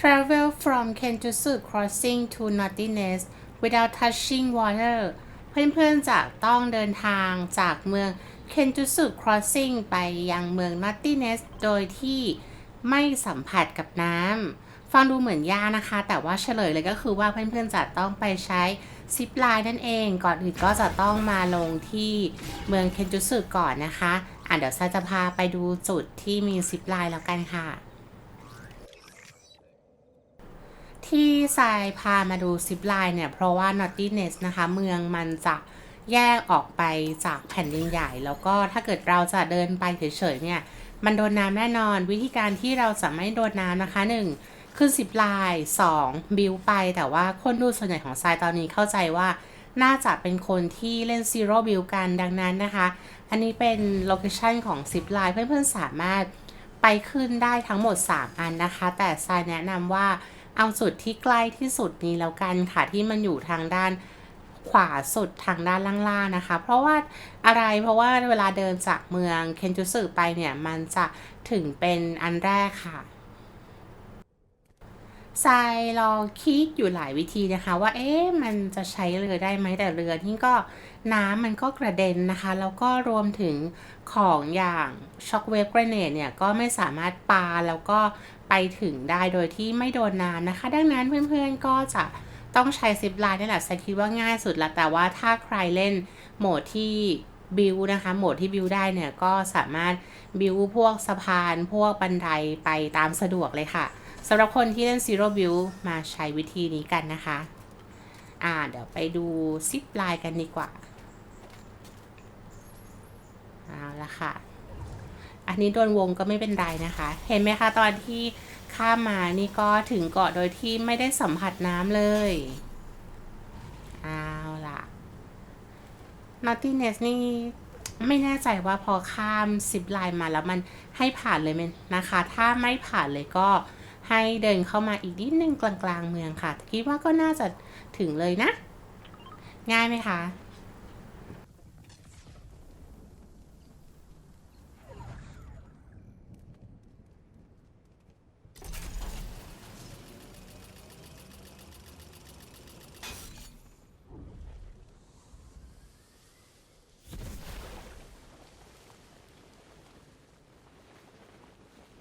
travel from Kenjutsu Crossing to Nottiness without touching water เพื่อนๆจะต้องเดินทางจากเมือง Kenjutsu Crossing ไปยังเมือง Nottingness โดยที่ไม่สัมผัสกับน้ำ ฟังดูเหมือนยากนะคะ แต่ว่าเฉลยเลยก็คือว่าเพื่อนๆจะต้องไปใช้ซิปไลน์นั่นเอง ก่อนอื่นก็จะต้องมาลงที่เมืองเคนจุสึก่อนนะคะ อะเดี๋ยวซาจะพาไปดูจุดที่มีซิปไลน์แล้วกันค่ะ ที่ทรายพามาดูซิปไลน์เนี่ย เพราะว่า Naughtiness นะคะ เมืองมันจะแยกออกไปจากแผ่นดินใหญ่ แล้วก็ถ้าเกิดเราจะเดินไปเฉยๆเนี่ย มันโดนน้ำแน่นอน วิธีการที่เราจะไม่โดนน้ำนะคะ 1. ขึ้นซิปไลน์ 2. บิวไป แต่ว่าคนดูส่วนใหญ่ของทรายตอนนี้เข้าใจว่าน่าจะเป็นคนที่เล่นซีโร่บิวกันดังนั้นนะคะ อันนี้เป็นโลเคชันของซิปไลน์เพื่อนๆสามารถไปขึ้นได้ทั้งหมด 3 อันนะคะ แต่ทรายแนะนำว่า เอาจุดที่ใกล้ที่สุดนี้แล้วกันค่ะที่มันอยู่ทางด้านขวาสุดทางด้านล่างๆนะคะ เพราะว่าอะไรเพราะว่าเวลาเดินจากเมืองเคนจูสึไปเนี่ย มันจะถึงเป็นอันแรกค่ะ ทรายลองคิดอยู่หลายวิธีนะคะ ว่าเอ๊ะมันจะใช้เรือได้ไหมแต่เรือนี่ก็น้ำมันก็กระเด็นนะคะ แล้วก็รวมถึงของอย่างช็อคเวฟกรเนตเนี่ยก็ไม่สามารถปาแล้วก็ไปถึงได้โดยที่ไม่โดนน้ำนะคะ ดังนั้นเพื่อนๆก็จะต้องใช้ซิปไลน์นี่แหละทรายคิดว่าง่ายสุดละแต่ว่าถ้าใครเล่นโหมดที่บิวนะคะโหมดที่บิวได้เนี่ยก็สามารถบิวพวกสะพานพวกบันไดไปตามสะดวกเลยค่ะ สำหรับคนที่เล่น Zero Build มาใช้วิธีนี้กันนะคะ อ่า เดี๋ยวไปดูซิปไลน์กันดีกว่า เอาละค่ะ อันนี้โดนวงก็ไม่เป็นไรนะคะ เห็นไหมคะตอนที่ข้ามมานี่ก็ถึงเกาะโดยที่ไม่ได้สัมผัสน้ำเลย เอาล่ะ Naughtiness นี่ไม่แน่ใจว่าพอข้ามซิปไลน์มาแล้วมันให้ผ่านเลยไหมนะคะ ถ้าไม่ผ่านเลยก็ ให้เดินเข้ามาอีกนิดนึงกลางๆเมืองค่ะคิดว่าก็น่าจะถึงเลยนะ ง่ายไหมคะ